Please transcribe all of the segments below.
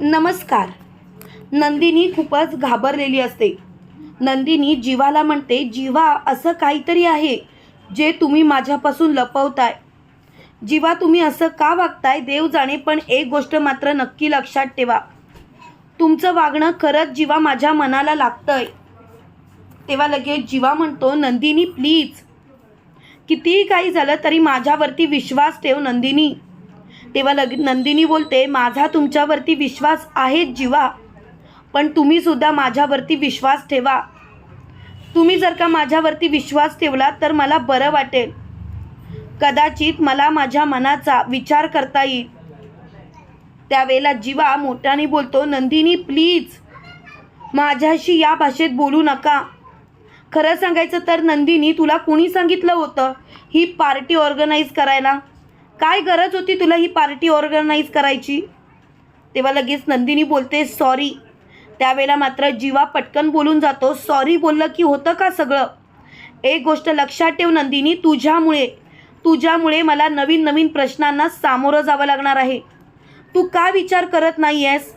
नमस्कार. नंदिनी खूपच घाबरलेली असते. नंदिनी जीवाला म्हणते जीवा असं काहीतरी आहे जे तुम्ही माझ्यापासून लपवताय. जीवा तुम्ही असं का वागताय? देव जाणे पण एक गोष्ट मात्र नक्की लक्षात ठेवा. तुमचं वागणं खरंच जीवा माझ्या मनाला लागतंय. तेव्हा लगेच जीवा म्हणतो नंदिनी प्लीज. कितीही काही झालं तरी माझ्यावरती विश्वास ठेव नंदिनी. तेव्हा लग नंदिनी बोलते माझा तुमच्यावरती विश्वास आहेच जीवा पण तुम्ही सुद्धा माझ्यावरती विश्वास ठेवा. तुम्ही जर का माझ्यावरती विश्वास ठेवला तर मला बरं वाटेल. कदाचित मला माझ्या मनाचा विचार करता येईल. त्यावेळेला जीवा मोठ्याने बोलतो नंदिनी प्लीज माझ्याशी या भाषेत बोलू नका. खरं सांगायचं तर नंदिनी तुला कुणी सांगितलं होतं? ही पार्टी ऑर्गनाईज करायला. काय गरज होती तुला ही पार्टी ऑर्गनाईज करायची? तेव्हा लगेच नंदिनी बोलते सॉरी. त्यावेळेला मात्र जीवा पटकन बोलून जातो सॉरी बोललं की होतं का सगळं? एक गोष्ट लक्षात ठेव नंदिनी तुझ्यामुळे तुझ्यामुळे मला नवीन नवीन प्रश्नांना सामोरं जावं लागणार आहे. तू का विचार करत नाही आहेस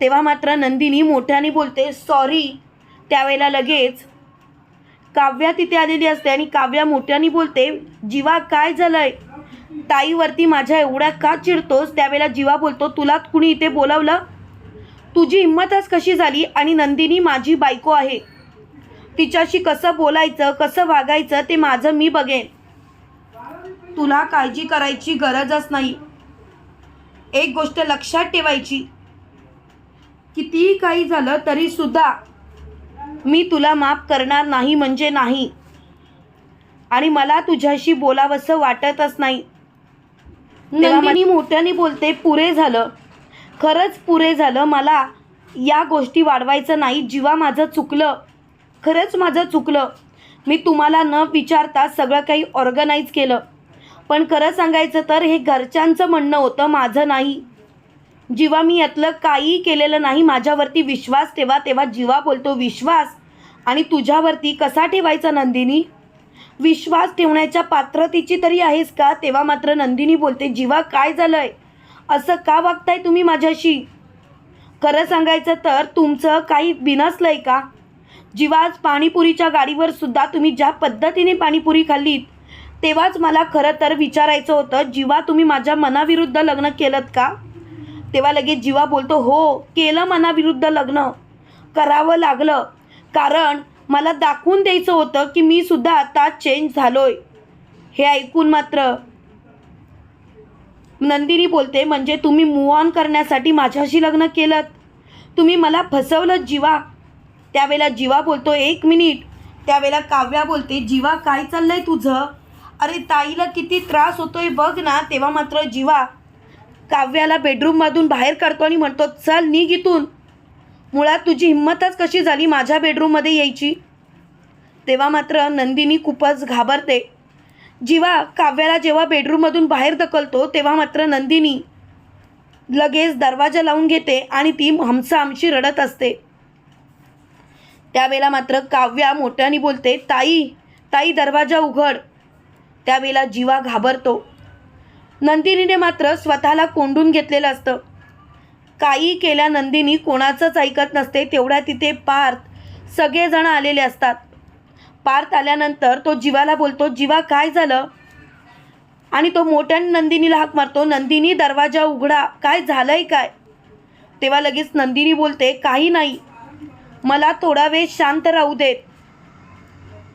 तेव्हा मात्र नंदिनी मोठ्याने बोलते सॉरी. त्यावेळेला लगेच काव्या तिथे आलेली असते आणि काव्या मोठ्याने बोलते जीवा काय झालंय? ताईवरती माझ्या एवढ्या का चिडतोस? त्यावेळेला जीवा बोलतो तुला कुणी इथे बोलावलं? तुझी हिंमतच कशी झाली? आणि नंदिनी माझी बायको आहे. तिच्याशी कसं बोलायचं कसं वागायचं ते माझं मी बघेन. तुला काळजी करायची गरजच नाही. एक गोष्ट लक्षात ठेवायची. कितीही काही झालं तरी सुद्धा मी तुला माफ करणार नाही म्हणजे नाही. आणि मला तुझ्याशी बोलावंसं वाटतच नाही. नंदिनी मोठ्याने बोलते पुरे झालं. खरंच पुरे झालं. मला या गोष्टी वाढवायचं नाही. जीवा माझं चुकलं. खरंच माझं चुकलं. मी तुम्हाला न विचारता सगळं काही ऑर्गनाईज केलं. पण खरं सांगायचं तर हे घरच्यांचं म्हणणं होतं माझं नाही. जीवा मी यातलं काहीही केलेलं नाही. माझ्यावरती विश्वास ठेवा. तेव्हा जीवा बोलतो विश्वास आणि तुझ्यावरती कसा ठेवायचा नंदिनी? विश्वास ठेवण्याच्या पात्रतेची तरी आहेस का? तेव्हा मात्र नंदिनी बोलते जीवा काय झालंय? असं का वागताय तुम्ही माझ्याशी? खरं सांगायचं तर तुमचं काही बिनसलंय का? जीवाज आज पाणीपुरीच्या गाडीवर सुद्धा तुम्ही ज्या पद्धतीने पाणीपुरी खाल्लीत तेव्हाच मला खरं तर विचारायचं होतं जीवा तुम्ही माझ्या मनाविरुद्ध लग्न केलं का? तेव्हा लगेच जीवा बोलतो हो केलं मनाविरुद्ध लग्न. करावं लागलं. कारण मला दाखवून द्यायचं होतं की मी सुद्धा आता चेंज झालोय. हे ऐकून मात्र नंदिनी बोलते म्हणजे तुम्ही मूव ऑन करण्यासाठी माझ्याशी लग्न केलं तुम्ही मला फसवलं जीवा. त्यावेळेला जीवा बोलतो एक मिनिट. त्यावेळेला काव्या बोलते जीवा काय चाललंय तुझं? अरे ताईला किती त्रास होतोय बघ ना. तेव्हा मात्र जीवा काव्याला बेडरूममधून बाहेर काढतो आणि म्हणतो चल निघ इथून. मुळात तुझी हिंमतच कशी झाली माझ्या बेडरूममध्ये यायची? तेव्हा मात्र नंदिनी खूपच घाबरते. जिवा काव्याला जेव्हा बेडरूममधून बाहेर ढकलतो तेव्हा मात्र नंदिनी लगेच दरवाजा लावून घेते आणि ती हमसा हमशी रडत असते. त्यावेळेला मात्र काव्या मोठ्याने बोलते ताई ताई दरवाजा उघड. त्यावेळेला जीवा घाबरतो. नंदिनीने मात्र स्वतःला कोंडून घेतलेलं असतं. काही केल्या नंदिनी कोणाचंच ऐकत नसते तेवढ्या तिथे पार्थ सगळेजण आलेले असतात. पार्थ आल्यानंतर तो जीवाला बोलतो जीवा काय झालं? आणि तो मोठ्या नंदिनीला हाक मारतो नंदिनी दरवाजा उघडा काय झालंय काय? तेव्हा लगेच नंदिनी बोलते काही नाही मला थोडा वेळ शांत राहू देत.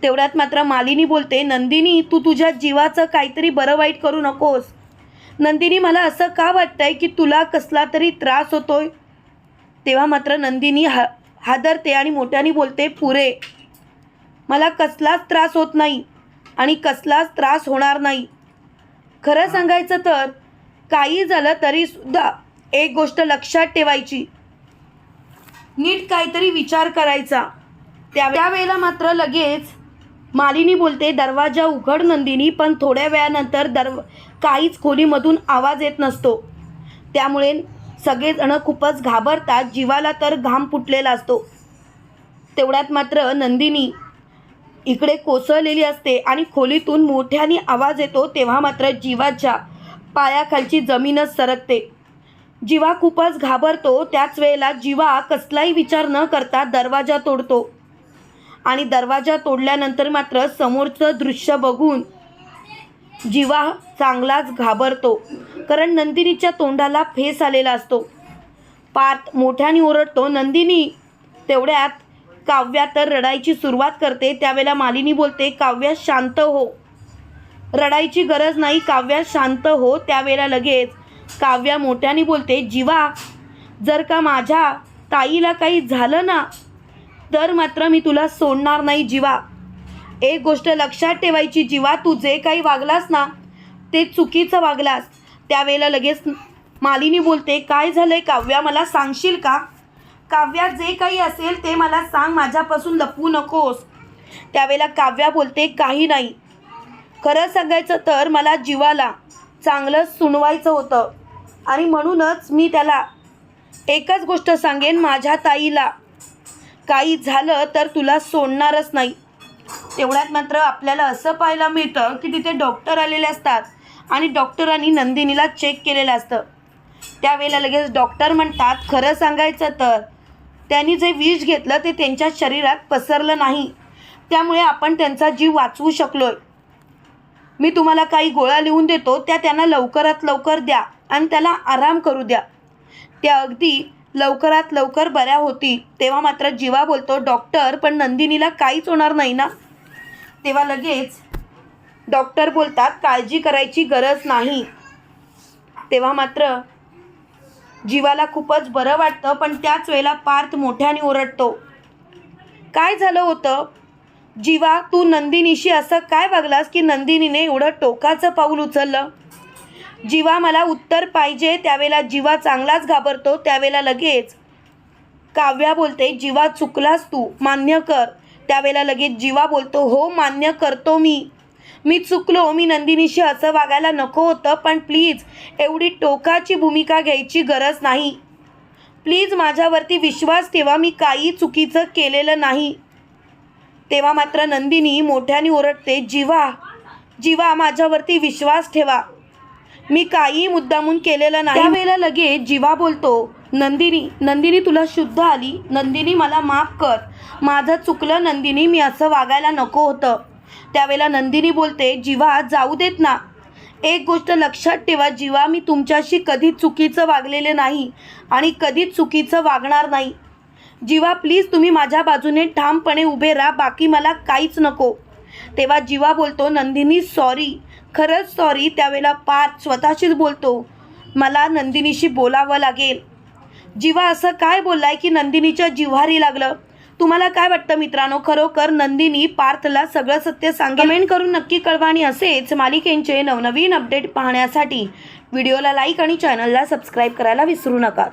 तेवढ्यात मात्र मालिनी बोलते नंदिनी तू तुझ्या जीवाचं काहीतरी बरं वाईट करू नकोस. नंदिनी मला असं का वाटतंय की तुला कसला तरी त्रास होतोय? तेव्हा मात्र नंदिनी हा हादरते आणि मोठ्याने बोलते पुरे मला कसलाच त्रास होत नाही आणि कसलाच त्रास होणार नाही. खरं सांगायचं तर काही झालं तरी सुद्धा एक गोष्ट लक्षात ठेवायची. नीट काहीतरी विचार करायचा. त्या त्यावेळेला मात्र लगेच मालिनी बोलते दरवाजा उघड नंदिनी पण थोड्या वेळानंतर दरव काहीच खोलीमधून आवाज येत नसतो. त्यामुळे सगळेजण खूपच घाबरतात जीवाला तर घाम फुटलेला असतो. तेवढ्यात मात्र नंदिनी इकडे कोसळलेली असते आणि खोलीतून मोठ्याने आवाज येतो तेव्हा मात्र जीवाच्या पायाखालची जमीनच सरकते. जीवा खूपच घाबरतो त्याच वेळेला जीवा कसलाही विचार न करता दरवाजा तोडतो. आणि दरवाजा तोडल्यानंतर मात्र समोरचं दृश्य बघून जीवा चांगलाच घाबरतो. कारण नंदिनीच्या तोंडाला फेस आलेला असतो. पार्थ मोठ्याने ओरडतो नंदिनी तेवढ्यात काव्या तर रडायची सुरुवात करते. त्यावेळेला मालिनी बोलते काव्या शांत हो. रडायची गरज नाही काव्या शांत हो. त्यावेळेला लगेच काव्या मोठ्याने बोलते जीवा जर का माझ्या ताईला काही झालं ना तर मात्र मी तुला सोडणार नाही जीवा. एक गोष्ट लक्षात ठेवायची जीवा तू जे काही वागलास ना ते चुकीचं वागलास. त्यावेळेला लगेच मालिनी बोलते काय झालंय काव्या? मला सांगशील का? काव्या जे काही असेल ते मला सांग माझ्यापासून लपवू नकोस. त्यावेळेला काव्या बोलते काही नाही. खरं सांगायचं तर मला जीवाला चांगलं सुनवायचं होतं आणि म्हणूनच मी त्याला एकच गोष्ट सांगेन माझ्या ताईला. काही झालं तर तुला सोडणारच नाही. तेवढ्यात मात्र आपल्याला असं पाहायला मिळतं की तिथे डॉक्टर आलेले असतात आणि डॉक्टरांनी नंदिनीला चेक केलेलं असतं. त्यावेळेला लगेच डॉक्टर म्हणतात खरं सांगायचं तर त्यांनी जे विष घेतलं ते त्यांच्या शरीरात पसरलं नाही. त्यामुळे आपण त्यांचा जीव वाचवू शकलो मी तुम्हाला काही गोळ्या लिहून देतो त्या त्यांना लवकरात लवकर द्या आणि त्याला आराम करू द्या. त्या अगदी लवकरात लवकर बऱ्या होती. तेव्हा मात्र जीवा बोलतो डॉक्टर पण नंदिनीला काहीच होणार नाही ना? तेव्हा लगेच डॉक्टर बोलतात काळजी करायची गरज नाही. तेव्हा मात्र जीवाला खूपच बरं वाटतं पण त्याच वेळेला पार्थ मोठ्याने ओरडतो. काय झालं होतं? जीवा तू नंदिनीशी असं काय वागलास की नंदिनीने एवढं टोकाचं पाऊल उचललं? जीवा मला उत्तर पाहिजे त्यावेळेला जीवा चांगलाच घाबरतो त्यावेळेला लगेच काव्या बोलते जीवा चुकलास तू मान्य कर. त्यावेळेला लगेच जीवा बोलतो हो मान्य करतो मी. मी चुकलो मी नंदिनीशी असं वागायला नको होतं पण प्लीज एवढी टोकाची भूमिका घ्यायची गरज नाही. प्लीज माझ्यावरती विश्वास ठेवा मी काही चुकीचं केलेलं नाही. तेव्हा मात्र नंदिनी मोठ्याने ओरडते जीवा जीवा माझ्यावरती विश्वास ठेवा. मी काही मुद्दामून केलेलं नाही. त्यावेळेला लगेच जीवा बोलतो नंदिनी नंदिनी तुला शुद्ध आली. नंदिनी मला माफ कर. माझं चुकलं नंदिनी मी असं वागायला नको होतं. त्यावेळेला नंदिनी बोलते जीवा जाऊ देत ना. एक गोष्ट लक्षात ठेवा जीवा मी तुमच्याशी कधीच चुकीचं वागलेले नाही आणि कधीच चुकीचं वागणार नाही. जीवा प्लीज तुम्ही माझ्या बाजूने ठामपणे उभे राहा बाकी मला काहीच नको. तेव्हा जीवा बोलतो नंदिनी सॉरी खरंच सॉरी त्यावेळेला पार्थ स्वतःशीच बोलतो. मला नंदिनीशी बोलावं लागेल. जीवा असं काय बोललाय की नंदिनीच्या जिव्हारी लागलं? तुम्हाला काय वाटतं मित्रांनो? खरोखर नंदिनी पार्थला सगळं सत्य सांगेल? कमेंट करून नक्की कळवा आणि असेच मालिकेंचे नवनवीन अपडेट पाहण्यासाठी व्हिडिओला लाईक आणि चॅनलला सबस्क्राईब करायला विसरू नका.